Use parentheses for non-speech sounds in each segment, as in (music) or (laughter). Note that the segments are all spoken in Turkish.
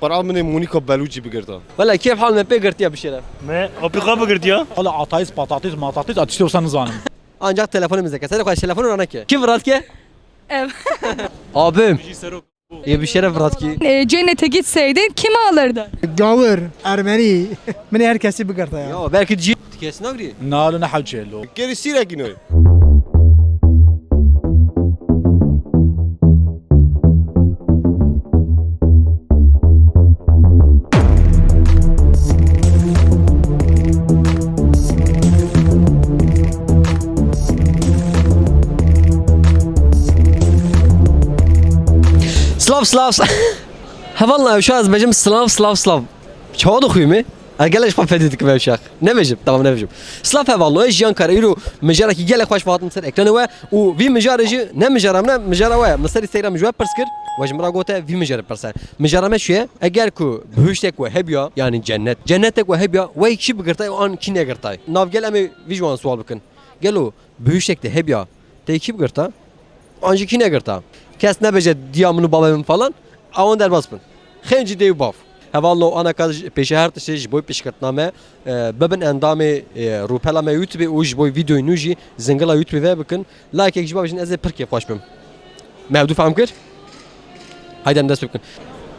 قرآن من مونيكا بلوچي بگرتا Valla keyif hal me pe girtiya bir şeyler. Me apika mı girdi ya? Hala atayız, patates, matates atıştırıyorsanız zanım. Ancak telefonumuzda keser koy telefonu ona ki. Kim Fırat ki? Ev. (laughs) Abim. Ya bir şeref Fırat ki. E, cennete gitseydin kimi alırdın? Gavur, Ermeni, (laughs) beni herkesi bıkarta ya. Ya belki cip. Kesin agri. Nalu ne havçelo. كيري سيرك Slav, slav, slav. (laughs) Ha vallahi uşağız becim slav, slav, slav. Çoğu da mi? Ergelek pa fededik ve uşak. Ne becim? Tamam ne becim. Slav ha vallahi jiyan kare yürü. Mecara ki gelek baş bahatın ser ekranı ve u vi mecara ji ne mecara ne mecara ve. Mesela Instagram jwe perskir. Vajmra gote vi mecara perser. Mecara me şuye eğer ku büyüştek ve hebya yani cennet. Cennetek ve hebya ve ikşi bigirtay an kine girtay. Nav gel emi vi jwan sual bikin. Gelo büyüştek de hebya. Te iki bigirta. Anji kine girta. Kes ne bece diyamını babamın falan. Avon derbas bin. Xenci dev baf. Hevallo ana kad peşe her tişe ji boy pişkirtname bebin endamê rûpela me YouTube û ji boy videoyê nû jî zingila YouTube ve bikin like ji babijin ez ê pirkê xweş bim. Me du fehm kir? Haydi em dest bikin.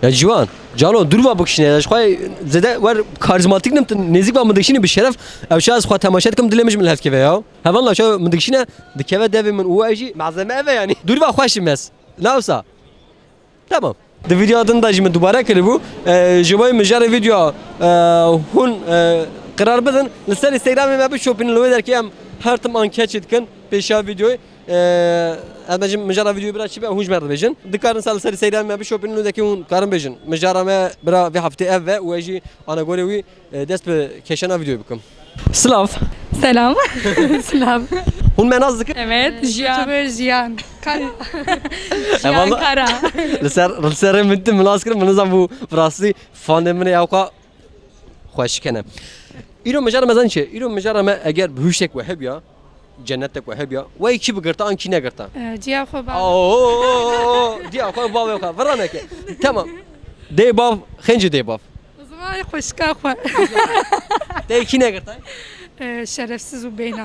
Ya civan, calo durma bikişine ya. Xway zede wer karizmatik nim nezik va min dikişine bi şeref. Ev temaşa dikim dilê min ji min hevkeve ya. Hevallo şo min dikişine dikeve devê min û jî malzeme ev e yani. Dur va Navsa. Tamam. Di video adını da jimi dubara kiri bu. Ji boy mijara video hun karar bidin. Li ser Instagramê me bi şopîn li wê derkê em her tim anket çê dikin pêşa videoyê. Ez bejim mijara video bira çi be hûn ji me dibêjin. Dikarin sal li ser Instagramê me bi şopîn li wê derkê hûn karin bêjin. Mijara me bira vê heftê ev ve û jî ana gorê wî dest bi keşena. Slav. Selam. Selam. Hûn me naz dikin. Evet. Jiyan. YouTuber Jiyan. Kara. Jiyan Kara. Li ser li serê min tim nas kirin min nizam bû rastî fanê min ê ewqa xweş kene. Îro mijara me zan çi? Îro mijara me eger bihuştek we hebya cennetek we hebya we iki bigirta an kî negirta. Ciya xwe Oo diya xwe bavê xwe viraneke. Tamam. Dê bav xenci dê bav. O zaman hoşka xwe. Dê kî negirta? Şerefsiz bê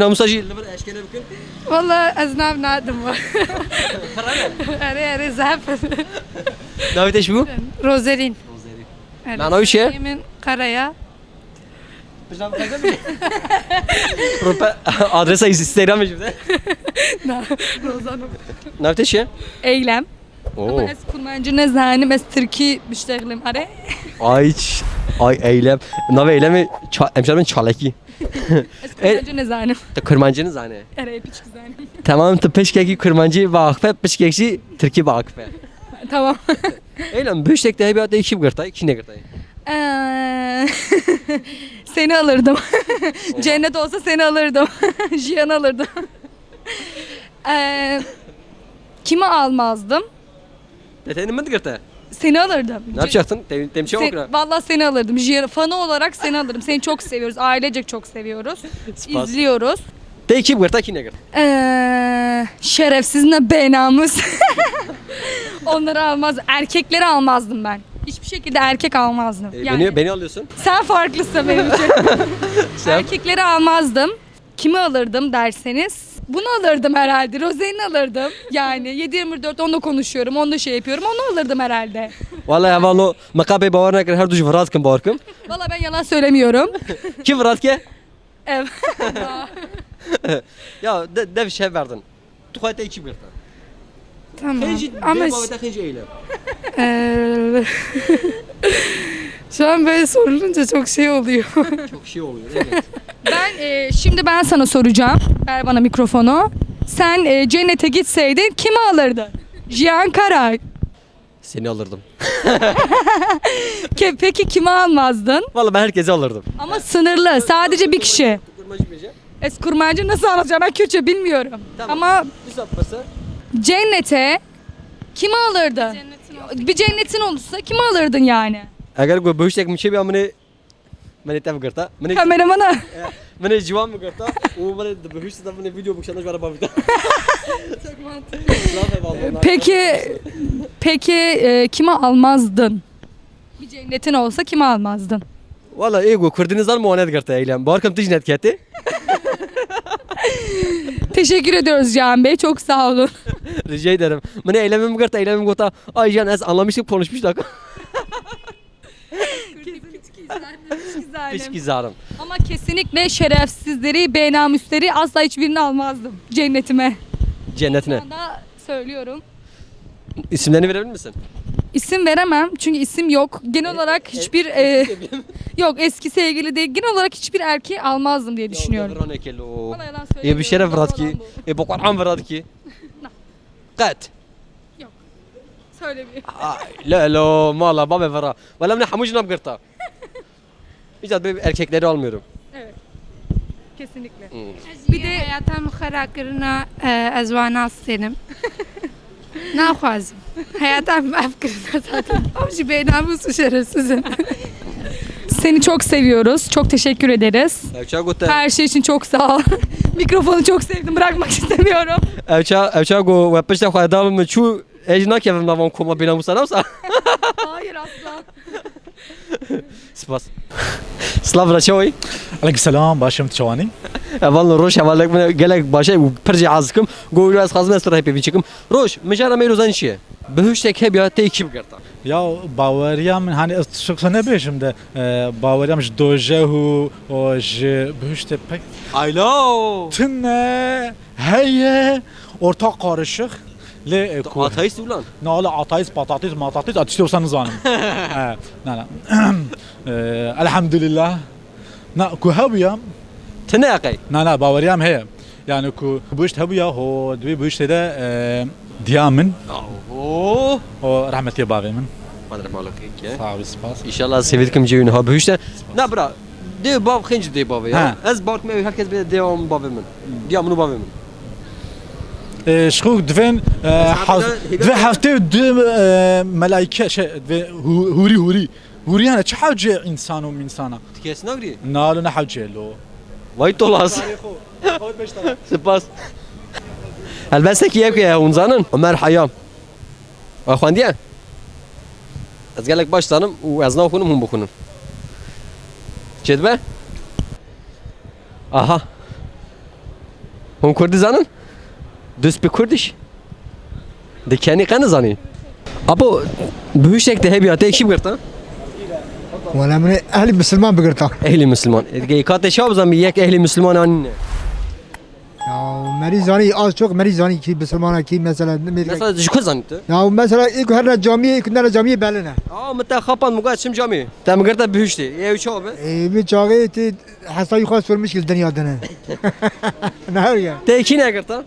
namusa jî li vir eşkere bikin. Valla ez nav nadim wa. Ere ere zahf. Navê te bu? Rozerin. Manavi çi? Yemin Karaya. Prope adresa Instagram jibde. Rozanov. Navê te çi? Eylem. Oo. Ama ez kurmancı ne zanim ez Türkiye müşteğlim. Are. Ay ay eylem. Navê eylemi emşerimin çalaki. (laughs) Ez kurmancı ne zanim. Te kırmancının zane. Ere piçik zanim. Tamam te peşkeki kırmancı vakfe peşkeki Türkiye vakfe. (laughs) Tamam. Eylem büyüştek de hebiyatta iki gırtay, iki ne gırtay. Eee, (laughs) seni alırdım. (laughs) Cennet olsa seni alırdım. (laughs) Jiyan alırdım. Eee, (laughs) kimi almazdım? Detenin mi gırtay? Seni alırdım. Ne yapacaktın? Tem temçe Sen, okra. vallahi seni alırdım. Jiyan, fanı olarak seni alırdım. Seni çok seviyoruz. Ailecek çok seviyoruz. Spas. İzliyoruz. De iki gırtay, iki ne gırtay. Eee şerefsiz ne beynamız. Onları almaz. Erkekleri almazdım ben. Şekilde erkek almazdım. E, Yani- Beni, beni alıyorsun. Sen farklısın benim (laughs) için. Sen- Erkekleri almazdım. Kimi alırdım derseniz. Bunu alırdım herhalde. Rozen'i alırdım. Yani 7-24 onunla konuşuyorum. Onunla şey yapıyorum. Onu alırdım herhalde. Vallahi hevallo makabe bavar nekir her duş bavar kim. Valla ben yalan söylemiyorum. (laughs) Kim vrat ke? Ev. Ya de, dev şey verdin. Tu hayta iki gırtay. Tamam. Henci, Ama (laughs) eee, (laughs) şu an böyle sorulunca çok şey oluyor. (laughs) Çok şey oluyor evet. Ben eee, şimdi ben sana soracağım. Ver bana mikrofonu. Sen eee, cennete gitseydin kimi alırdın? Jiyan Kara. Seni alırdım. Ke- Peki kimi almazdın? Vallahi ben herkesi alırdım. Ama sınırlı. Sadece bir kişi. Eskurmancı nasıl alacağım ben Kürtçe bilmiyorum. Tamam. Ama Bir sapması. Cennete kimi alırdın? Bir cennetin olursa kimi alırdın yani? Eğer koy büyüştek mi şey bir amını Mene tev gırta. Mene (laughs) Kameramana. mene civan mı gırta? O mene de büyüşte de mene video bukşanış var babita. Peki peki e, kime almazdın? Bir cennetin olsa kime almazdın? Valla ego Kurdinizan muanet gerta eylem. Barkım tijnet keti. (laughs) Teşekkür ediyoruz Can Bey. Çok sağ olun. (laughs) (laughs) Rica ederim. Mene eylemim gerta eylemim gota. Ay can ez anlamıştık konuşmuştuk. (laughs) Pişki (laughs) zarım. Ama kesinlikle şerefsizleri, beynamüsleri asla hiçbirini almazdım cennetime. Şu Cennetine. anda söylüyorum. İsimlerini verebilir misin? İsim veremem çünkü isim yok. Genel olarak hiçbir e, yok eski sevgili değil. Genel olarak hiçbir erkeği almazdım diye düşünüyorum. Bana Bana yalan Ya bir söylemiyorum. şeref verat ki. E bu Kur'an verat ki. Kat. Söylemiyorum. La la mala baba vera. Valla mne hamuj nam gerta. Hiç adı erkekleri almıyorum. Kesinlikle. Bir de hayatım karakterine ez wana senim. Naxwazim. Hayatım afkirine zaten. Ama şu beynamız şerefsizim. Seni çok seviyoruz. Çok teşekkür ederiz. Her şey için çok sağ ol. Mikrofonu çok sevdim bırakmak (laughs) istemiyorum. Evça, evça go vepeşte hoydam mı çu ej nakevim na vam koma bina musanamsa. (laughs) Hayır asla. (laughs) Spas. Slav raşoy. Aleyküm selam, başım çavani. Evallı roş evallık mı gelek başa perci azkım. Go biraz hazmet sıra hep bir çıkım. Roş, mecara meyruzan işi. Behüştek hep ya te kim. Ya Bavarya hani ıı, çok ne bejim de Bavarya mı dojehu o je bejte pek Aylo tınne heye ortak karışık. Le e, ko ateist ulan ne ala ateist patates matates atıştırsanız hanım (laughs) ne (clears throat) ee, ne elhamdülillah. Ne kuhabiyam tınne akay? Ne ne Bavarya'm heye نه باوریم هی یعنی کو بوشت هبیا هو دوی بوشت ده دیامن Oo. و رحمتی باوی من Madre malak ki. صاحب سپاس İnşallah sevildim cevin ha behüşte. Ne bra. De bav khinci de bav ya. Ha. Ez bark me herkes bir devam bav men. Diamını bav men. شخو دوین حاز دوی هفته دو ملائکه شه دوی هوری هوری هوری هنه چه حوجه انسان و انسانا Kesin agri. نالو نه حوجه لو Vay tolas. Spas. Elbette ki yek ya unzanın. Ömer Hayyam. Axwandiye. Ez gelek başlanım u ez nakunum hum bukunum. Cedbe? Aha. Hum Kurdi zanın? Du speak Kurdish? De kendi kanı zanı. Apo büyüşek de hebiyatı ekşi bırta. ولا من اهل مسلمان بقرطه Ehli Müslüman. Edge kate şabzan bir yek ehli Müslüman anne. يا مريضاني از çok مريضاني ki مسلمان ki mesela ne Mesela jukuz zanıtı. ya mesela ilk her camiye ilk nere camiye belene Aa meta kapan muga çim cami. Tam gerda büyüştü. Ev çabe. e bir çağı ti hastayı khas sormuş ki dünya dene ne her ya Te iki ne gerda?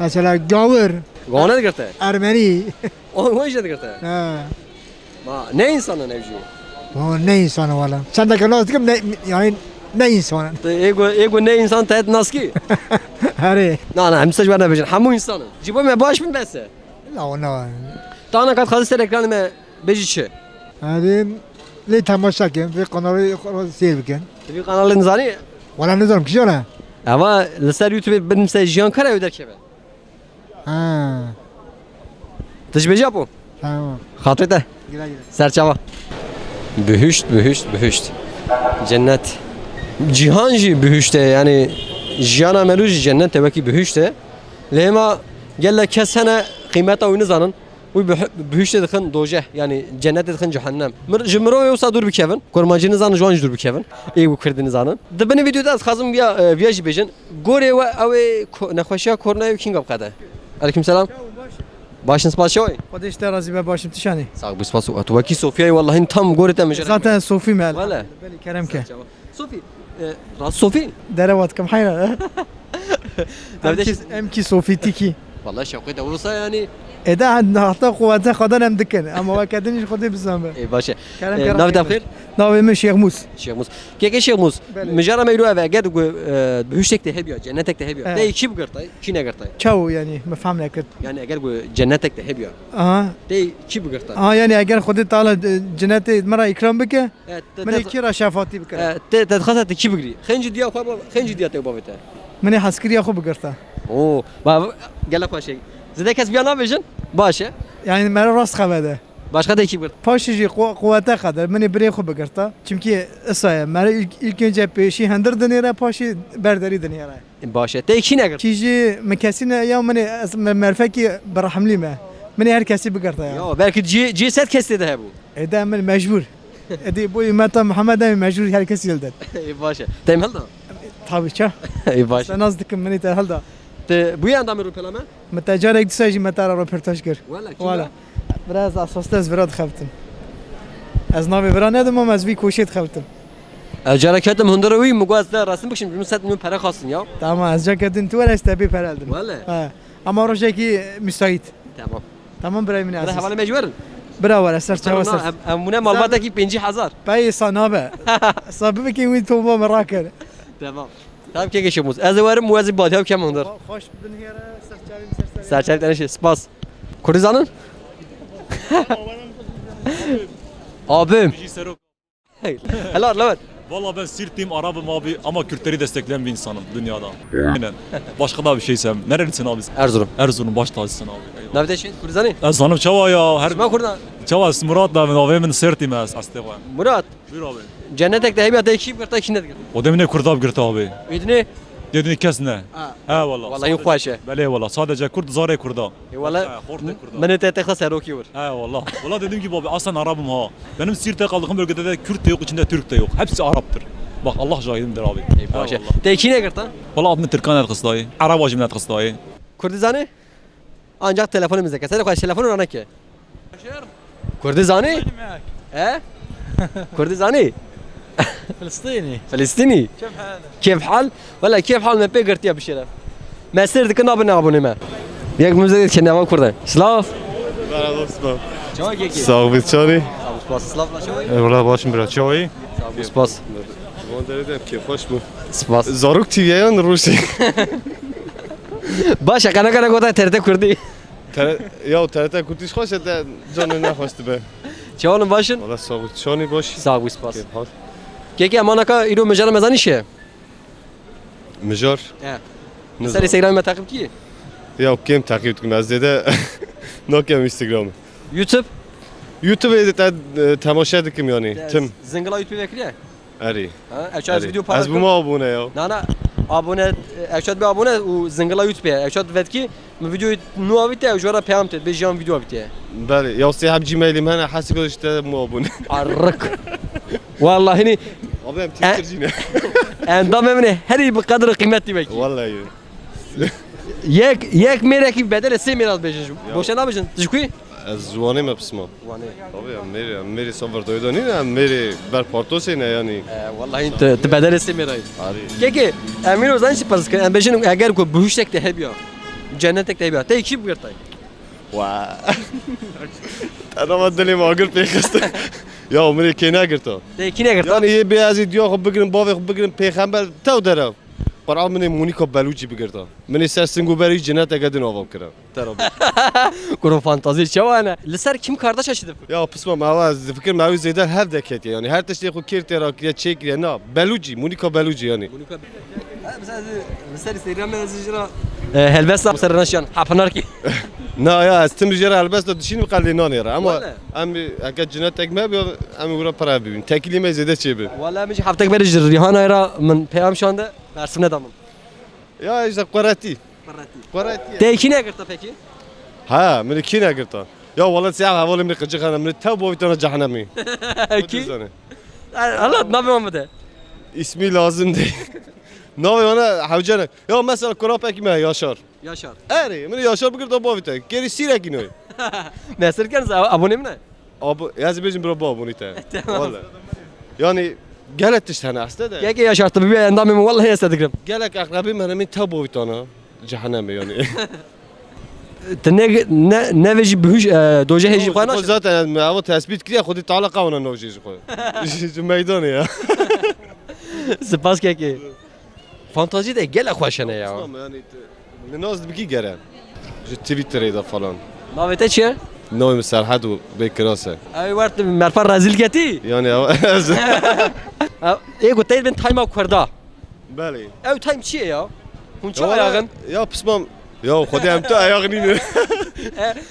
mesela gavur Gona gerda. Ermeni O o işte gerda. ha Ma ne insanın evci? O ne insanı valla sen de kanal tıkım ne yani ne insanı Te ego ego ne insan tet naski. (laughs) Hare Na na hemsaj ne bejin. Hamu insanın. Cibo me baş mı bese? la ona Tana kat khazis ekranı me beji çe. hadi le tamaşa ken ve kanalı seyir biken Bir kanalın zani. valla ne zaman kişi Ama leser YouTube benim se jiyan kara öder kebe. ha Tecbeji apo. tamam Hatırda. Serçava. Bühüşt, bühüşt, bühüşt. Cennet. Cihan jî bühüşte yani jiyana meru jî cennet tebeki bühüşte. Lema gelle kes hene kıymeta oyunu zanın. Bu bühüşte dixin doje yani cennet dixin cehennem. Jimro yoksa dur bikevin. Kormacını zanı joan dur bikevin. İyi bu kırdığını zanın. Da beni videoda az kazım ya viyaj bejin. Gore ve ave nekhoşya korna ev king up kada. Aleyküm selam. باشن سپاس شوی. خودش ترى زي به باشم تشانی ساق بو سپاس. تو کی صوفيا والله انت هم گورت مش ذات صوفي مال. ولا بلی کرم که. سوفی راس صوفي دروات كم حيره (laughs) ام كي صوفي تيكي والله شوقي ده يعني yani. ادا حتی قوت خدا نم دکن اما وکدنش خودی بزنم E başa. کرم E, کرم Navi tafkir. ناوی شیخ موس Şeyh Mus. Keke Şeyh Mus. Bele. Mejara meyru eve gel gu bühüştek de hebiyor. Cennetek de hebiyor. Evet. De iki bu gırtay. Ki ne gırtay. چاو یعنی مفهم نکرد Yani eğer gu cennetek de hebiyor. آها De iki bu gırtay. آها یعنی اگر خودی تعالی جنت مرا اکرام بکه Evet. من کی را شفاتی بکنه Te te khasat iki bu gri. Khenci diya khaba khenci diya te babete. من حسکری خو Zede kes bir yana bejin? Başe. Yani mera rast kavede. Başka da iki bir. Paşıcı kuvvete kadar beni bireye kubu kırta. Çünkü ısaya mera ilk, önce peşi hendir denire paşı berderi denire. Başe. De iki ne kırta? Kiji mekesine ya beni merfeki berhamli me. Beni herkesi bıkırta ya. Ya belki c, c set kesti de bu. E de ben mecbur. Edi bu ümmete Muhammed'e mecbur herkes yıldır. E, Başe. Temel de. Tabii ki. (laughs) E, Başe. Sen az dikim beni temel de. Te bu yanda mı rupelame? Mete carek disa jî mete ra röportaj kir. Valla. Valla. Biraz asosda ez vira dixebtim. Ez navê vira nedim ama ez vî koşê dixebtim. Ceraketim hundura uy mugaz da rasm bikşim. Bunu set bunu para kalsın ya. Tamam ez ceketin tu ez tebî pereldim. Valla. Ha. Ama rojekî müsait. Tamam. Tamam birey min Bana aziz. havalı mecburen. Bira var ser çava ser. Em buna malbata ki 5000. Bey sanabe. Sabı ki wî tomba merakir. Ez varım muazzib badi hem kem hundur. Hoş bin here ser çavim ser ser. Serçelik tane şey. Spas. Kurdizanın? (laughs) Abim. Helal Levent. Valla ben Sirtliyim, Arap'ım abi ama Kürtleri destekleyen bir insanım dünyada. Aynen. Başka da bir şeysem. Nerelisin abi? sen? Erzurum. Erzurum baş tacısın abi. Nabite şey Kurdizani. Ezanım çava ya. Her Ben Kurdan. Çava Murat da ben abimin Sirtliyim ez asteva. Murat. Buyur abi. Cennetek de hebiyata iki bir iki nedir? O demin ne kurdab girdi abi. İdni. Dedin kes ne? Ha. He valla. Vallahi yok başa. Bele valla. Sadece Kurd zare kurda. Valla. Ha, Horte kurda. Beni tetekte seroki var. He valla. Valla dediğim gibi abi aslen Arap'ım ha. Benim Sirt'te kaldığım bölgede de Kürt de yok, içinde Türk de yok. Hepsi Arap'tır. Bak Allah şahidimdir abi. Başa. valla. Te iki ne girtan? Valla adını Türkan et kıstayı. Arap hacim et kıstayı. Kurdizani. Ancak telefonumuzda keser telefonu rana ki. Kurdizani? He? Kurdizani? فلسطيني فلسطيني كيف حال؟ ولا كيف حال ما بيقرت يا بشير ما سير دك نابن ابوني ما ياك مزيد كنا ما كردا سلاف Merhaba Osman. شو هيك Sağ ol Çani. سلاف سلاف لا شو Eyvallah başım biraz çay. سلاف Van dedim ki hoş mu? سلاف Zaruk TV'ye Rusi. باشا كان كان قطع ترتي كردي Jo, TRT kuti shkoshe te gjone na khosh të bëj. Çavonun başın? Valla soğuk. Çoni boş. Sağ ol ispas. Keke amanaka ilo mejar mezan işe. Mejar? He. Sen Instagram'ı takip e, ki? Ya o kim takip etmez dedi. Nokia Instagram. YouTube? YouTube'ı da tamaşa edikim yani. Tim. Zingla YouTube'ı ekliye? Eri. Ha, aşağı video para. Az bu mu abone ya? Nana abone evşat be abone u zingla YouTube je evşat vetki mi video nu avite evşara peyamte be jam video avite. Bari ya sihab Gmail'i ben hasik işte mu abone? Arrak Vallahi ni Abim Twitter yine Endam emine her iyi bir kadar kıymetli belki Vallahi Yek yek mereki bedel 3 milyar bejin boşa ne bejin Zwane me pësmo. Tabii Ameri, Ameri sa vërtoj do njënë, Ameri berpartosin e janë. Vallahi të të bedeles e miraj. Keke, Amir o zaman si parız kırın, Ambeşin eğer ko büyüştek de hep ya. Cennetek de hep ya. Te iki bu yırtay. Wa. Tanamadım dilim ağır pekastı. Ya Ameri kine girto. Te kine girto. Yani iyi beyazı diyor, bugün bavı, bugün peygamber tav derav. dera. Para mene Monika Belucci bigirta. Mene ser singu beri cennet egadin avam kira. Tera. كرو فانتازي شو انا لسر كم kardeş açtı Ya pısma mava fikir mavi zeyder her deket yani. Her teşte ko kir tera ya çek ya na. Belucci, Monika Belucci yani. مثلا مثلا انستغرام مزجرا هلبسه مثلا نشان حفنار كي (laughs) Na ya estim jera albas da düşünüp kalli nan yara ama Vallahi. am egat cennet ekme bi am ura para bibin. Teklime zede çebin. ولا مش حفتك برج ريهان ايرا من بيام شو عنده مرسمنا دامن Ya işte qarati. Qarati. تيكي نغرتا peki Ha, mene kina girta. Ya vallahi siyah havalı mene qıcı khana mene tav boy tane cehennemi. ki Allah ne yapayım ده İsmi lazım değil. Ne yapayım ana havcana. Ya mesela Kurap ekme Yaşar. Yaşar Eri, mene Yaşar bugün da boy tane. Geri sirek inoy. Mesir kan abone mi ne Abi yazı bizim bro bu bunu tane. Vallahi. Yani gelet işte hani aslında da. Keke Yaşar tabii bir endam mı vallahi استدقرم Gelek akrabim hani min tav boy tane. Cehennemi yani. تنه ne ne veji bühüş doje heji خود قانا zaten ama tespit kiriyor. Khudi taala qavana novji خود. Şu meydanı ya. سپاس keke Fantazi de gel خوشنه ya Tamam yani ne naz biki gelen. Şu Twitter'da falan. Navete çi Noy Serhat و Bekrasa. Ay vart merfar razil keti Yani E gutayt ben time kurda Bale. Ev time çi ya Hunça ayağın. Ya pismam. Ya خودم تو ayağın inir.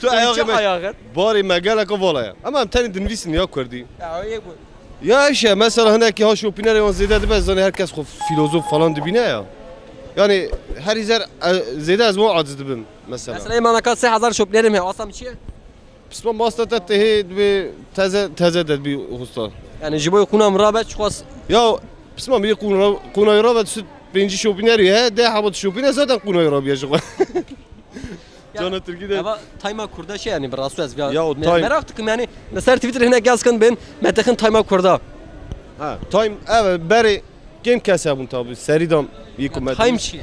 تو ayağın Hunça ayağın. bari megala ko volaya. Ama em tane dinvisin ya kurdi. Ya o yek bu. Ya işte mesela hani ki ha şopiner yon zede de bezani herkes xo filozof falan dibine ya. Yani her izer zede az mu aciz dibim mesela. Mesela imana kat 3000 şoplerim ya. Asam çiye? Pismam basta te tehe bir teze teze de bir usta. Yani jiboy kunam rabet çıkwas. Ya pismam bir kuna kuna rabat süt birinci şopiner ya de habat şopiner zaten kuna rabia şoka. Cana Türkiye'de. Ama tayma kurda şey yani biraz söz. Ya o me- time- Merak tıkım yani. Mesela Twitter hine gelsin ben metekin tayma kurda. Ha, time evet beri kim kese bun tabi seridam yikumet. Time çiye?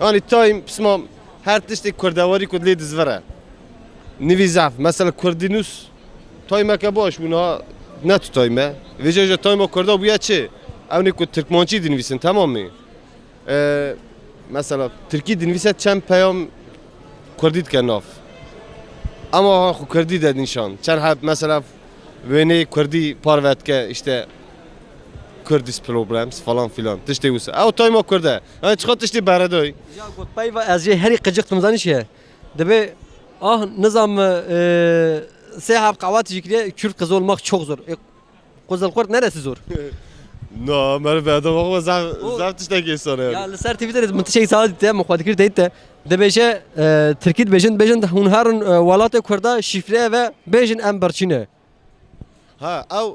Yani time pismam her tişte kurdavari kudli dizvere. Nivi zaf mesela kurdinus time ke baş buna ne tutayım Veja time kurda bu ya çi. Avni ku Türkmençi dinvisin tamam mı? Ee, mesela Türkiye dinvise çem peyam Kurdit ke naf. Ama ha Kurdi dedin şan. Çen hep mesela Vene Kurdi parvet ke işte Kurdis problems falan filan. Tişte usa. Ev time kurda. Hani çıkat tişte beradoy. Ya got pay ve az je heri qıcık tımzani şey. Debe ah nizam eee sehab qavat jikre Kürt kızı olmak çok zor. E, Kozal kurt neresi zor? (laughs) No, mer be adam ama zaf O- zaf tişte geçsene. Ya lisar Twitter mı şey saat de muhadikir deyit de debe je Türkit bejin bejin hun harun walat kurda şifre ve bejin emberçine. Ha ev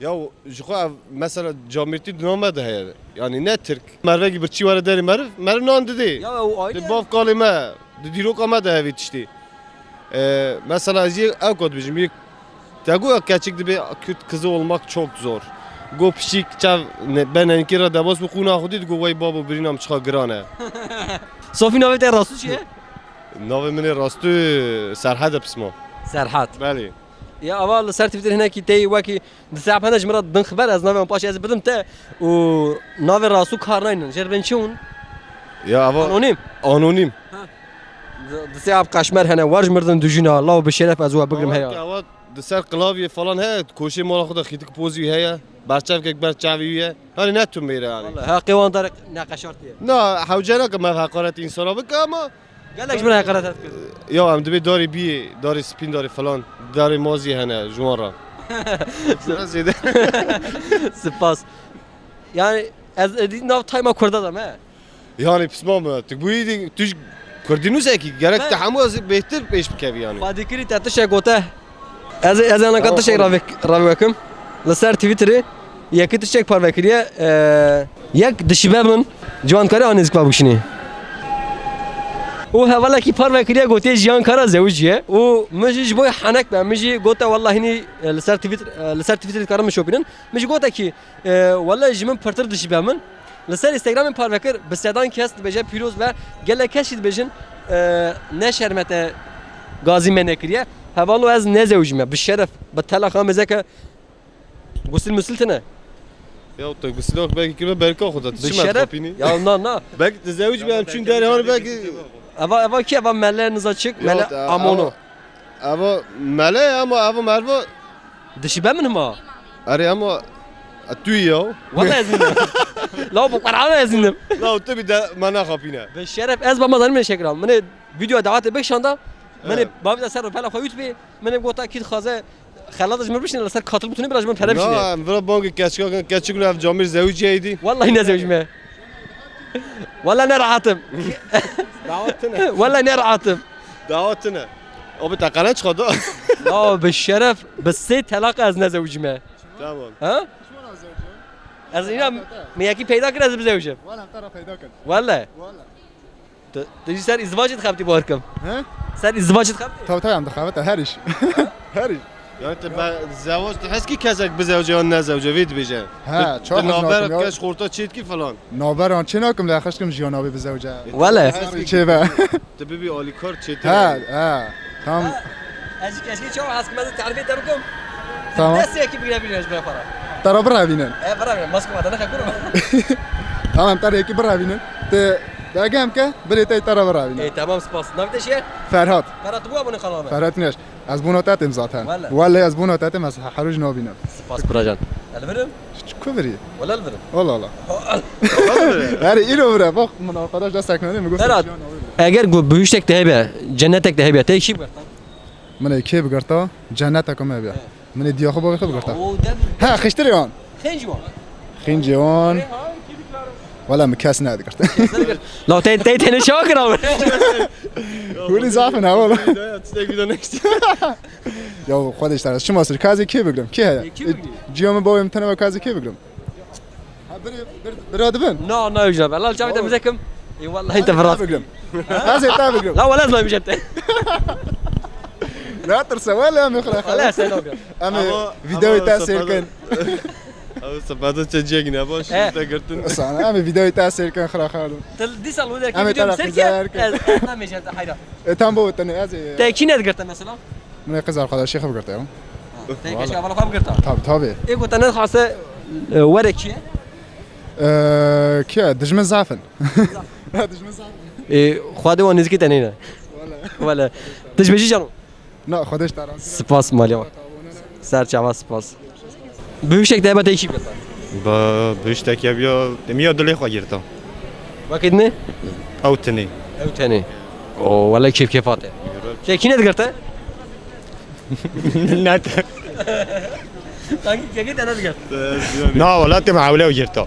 ya jixo ev mesela camirti diname de heye. Yani ne Türk. Merve gibi çi var deri merv. Merv nan dedi. Ya o Di aile. bav kalime. Di dirok ama da hevi tişti. Ee, mesela zi ev kod bizim bir Tegu gerçek bir Kürt kızı olmak çok zor. Go pişik çav ben enkira da bas bu kuna hudid go vay baba birinam çıka grane. (laughs) Sofi navet rasu şey. Nave mene rastı serhad pismo. Serhat. Bali. Ya aval lisar Twitter hine ki tey waki disab hana jmrat bin xbar az nave paş az bidim te o nave rasu karnayn jerbençun Ya ava anonim. anonim. Disab kaşmer hene warjmrdin dujina Allah be şeref az wa bigrim heya. Ava deser klavye falan he koşe mala xuda xitik pozi heye. Berçav kek berçaviye. Hani ne tüm meyre yani. والله ها قوان دارك ناقشات Na havcana ki mev hakaret insana bik ama قال لك شمن هقرات هتكذب ya em dibe dari bi dari spin dari falan dari mozi hene jumara. Biraz yedi. سپاس yani از ادین ناو تایما کرده دم he Yani pismam tık bu iyi tuş Kurdinus ki gerek Ben- tahammül az behter peş bikevi yani. بعد كري تاتش گوته از از انا قد تشك راوي راوي وكم لسر تويتر يك تشك بار وكريه يك دشبه من جوان كاري انيز كبا بوشني و هوالا کی پار وکریه گوته جیان کارا زوجیه و مجی بوی حنک به مجی گوته والله هنی لسر تویتر لسر تویتر کارم شوبینن مجی گوته کی والله جمن پرتر دشی به من لسر اینستاگرام پار وکر بسیدان کست بجه پیروز و گله کشید بجن نه شرمته گازی من کریه هوالو از نه زوجمه بالشرف بالتلا خامزه که غسل مسلتنه Ya da gusilo belki kime belki okuda. Tişmet بالشرف kapini. ya na na Belki tezevüc benim çünkü der hani belki Ava ava ki ava melleriniz açık mele Yok, amono ama mele ama ama merve Dışı ben minim ha? Arı ama Atüy ya. Valla ezindim. La bu kadar ezindim. La o tabi de mana kapine. Ve şeref ez bama zalim şekram. Mene video davet etmek şanda. Mene Evet. babi da ser pala khoyut be. Mene gota kid khaze خلاص جمر بشين لسر كاتل بتوني براج من فلا بشين Na vra banki keçka keçik lu ev camir zevciydi. والله هنا زوجمه والله انا رعاتم Davetine. والله انا رعاتم Davetine. Abi takana çıkadı. لا بالشرف بس طلاق از نزوجمه Tamam. ها از اینا میاکی پیدا کرد از بزوجم والله ترى پیدا کن والله والله تجي سر ازدواجت خبتي باركم ها سر ازدواجت خبتي تو تو هم دخوات هرش هرش Yani te زواج تحس کی کسک بزوجه یا نه زوجه وید بیجه. ها تو چهار نابر ناکم کش خورتا چیت کی فلان. نابران چه ناکم لاخش کم جیانابی بزوجه والله چه با تو ببی آلی کار چیت. ها ها تمام ازی کسی چه هست که تعریف درکم تمام دست یکی بگیره بینش به فرا ترى برا بینن اه برا ماسک ما دنه کنم تمام ترى یکی برا بینن ته داگم که بلی تی ترى برا ای بینن تمام سپاس نویدش یه فرهاد فرات بو ابون خلامه فرهاد نیش از بوناتاتم ذاتن والله. والله از بوناتاتم از حروج نابینم سپاس براجان البرم كبري ولا البرم والله والله يعني إله برا بق من arkadaş da saklanıyor mu Berat eğer bu büyüştek de hebe cennetek de hebe tek şey mi من كيف قرطا جنتك كم يبيع من دياخو بقى خب قرطا o dem ها خشتري هون خنج var خين هون ولا مكاس نادي قرطا la te te te ne şakır abi ولي زعفنا والله Steak bir de next. يا خدش ترى شو مصر كازي كيف بقدم كي هذا جيوم بوي متنا كازي كيف بقدم براد بن no no يجرب الله جاب انت مزكم اي والله انت فرات بقدم هذا تا بقدم لا ولا لازم يجت لا ترسى ولا مخرا خلاص انا اما فيديو تاثير كان Abi sapatı çecek ne boş. Eh. İşte gördün. انا اما فيديو تاثير كان خرا خالو دي سال وذاك أنا فيديو ترى مسركه خزارك. ما مش حيرة تامبو تاني هذا تاكي ند قرت مثلا من قزار خدا شيخ بقرطا تاكي ايش قبل قام قرت طب طبي ايه قلت انا خاصه ورك كي دجمن زعفن دجمن زعفن ايه خواده ونزكي تانينا ولا تجبجي جانو لا خدش ترى سپاس مالیا سر چاوا سپاس Büyükşek DBT iki yapar. Ba büyükşek yapıyor. Demiyor dolayı kwa girdim. Vakit ne? Avtini. Avtini. O valla kif kif atı. Şey kine de girdi? (laughs) Net. Kanki kime de nasıl girdi? Ne valla te muavele o girdi.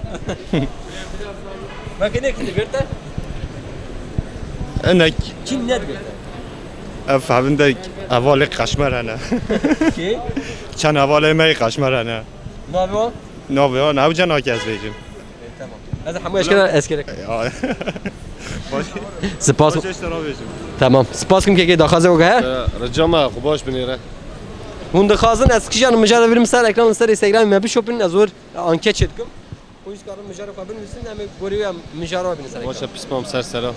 Vakit ne kine girdi? Enek. Kim ne girdi? Efendim de avali kaşmer ana. Ki? Çan avali emeği kaşmer ana. ما بيو نه بیا نه او جنا از بیجیم تمام هذا حماش كده اسكرك باش سپاس باش اشترا بیجیم تمام سپاس كم كي داخازه وقه Ricama kubaş binire. هون دخازن اسكيجان مجال بريم سر اكران سر انستغرام ما بشوبن ازور انكيت شدكم ويس كارم مجال قبل مسن ام غوريو مجال بين سر Başa pismam ser sera.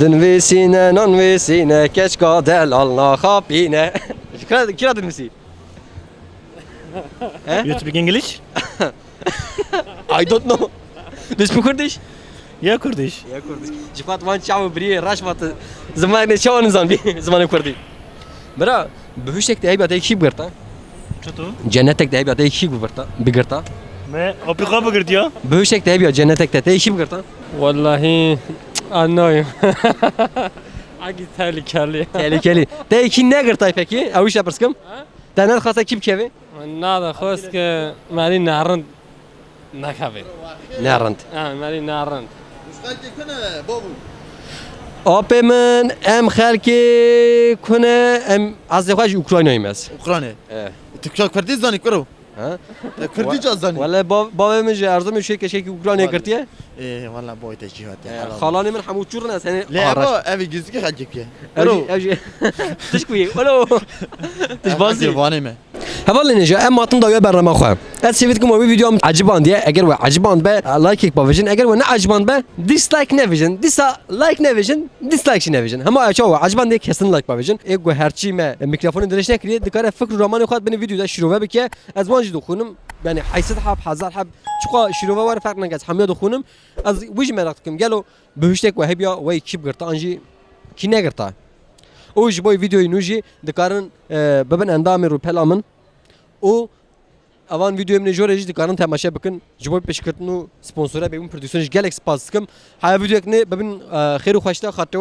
Dın ve sine non ve keç kadel Allah hapine. (laughs) Kira kira dın misi? You speak English? (laughs) I don't know. Du speak Kurdish? Ja Kurdish. Ja Kurdish. Jifat van çavu bri rashvat zamanı e çavu nizam bi (laughs) zamanı e Kurdi. Bra, büyüştek de aybat ekşi bırta. Çatu? Cennetek de aybat ekşi bırta. Bigırta. Me apika bigırta. Büyüştek de aybat cennetek de ekşi bırta. Vallahi annoying. (laughs) اگه تلی کلی tehlikeli. De iki ne gırtay peki? Avuç yaparsın. Dener khasa kim kevi? نادا خوست که مالی نارند نکبه Nerant. آه مالی نارند Ape min em xelkê kune em az xwaş Ukraynayım ez. اوکراینه اه. تو کردی زانی کرو ها؟ کردی جا زانی Valla baba min ji erzum şey keşke Ukraynaya girtiye. ای والا بوی تجیهات Xalani min hemû çurun ez seni. لا با اوی گزی که خجی که Evji evji. Tişkuyi. Alo. Tiş bazı. وانه me Hevalli neja em matın daya berrama xwe. Ez sevitkim o videom aciban diye eğer ve aciban be like ek bavijin eğer ve ne aciban be dislike ne vijin disa like ne vijin dislike şi ne vijin. Hema aço aciban diye kesin like bavijin. Ego herçi me mikrofonu dirişne kiriye dikare fikr romanı xwat beni videoda şirove bike ez wanji dukhunum yani haysit hab hazar hab çuqa şirove var fark nagaz hamiya dukhunum az wiş merak dikim gelo behiştek ve hebya ve kip girta anji ki ne girta. O ji boy videoyu nuji dikarin beben endamir û pelamın او اوان ویدیو من جوره جدی کارن تماشا بکن جواب پیش کردن و سپانسوره ببین پرودکسیونش گلکس پاس کم های ویدیو کنه ببین خیر و خوشتا خاطر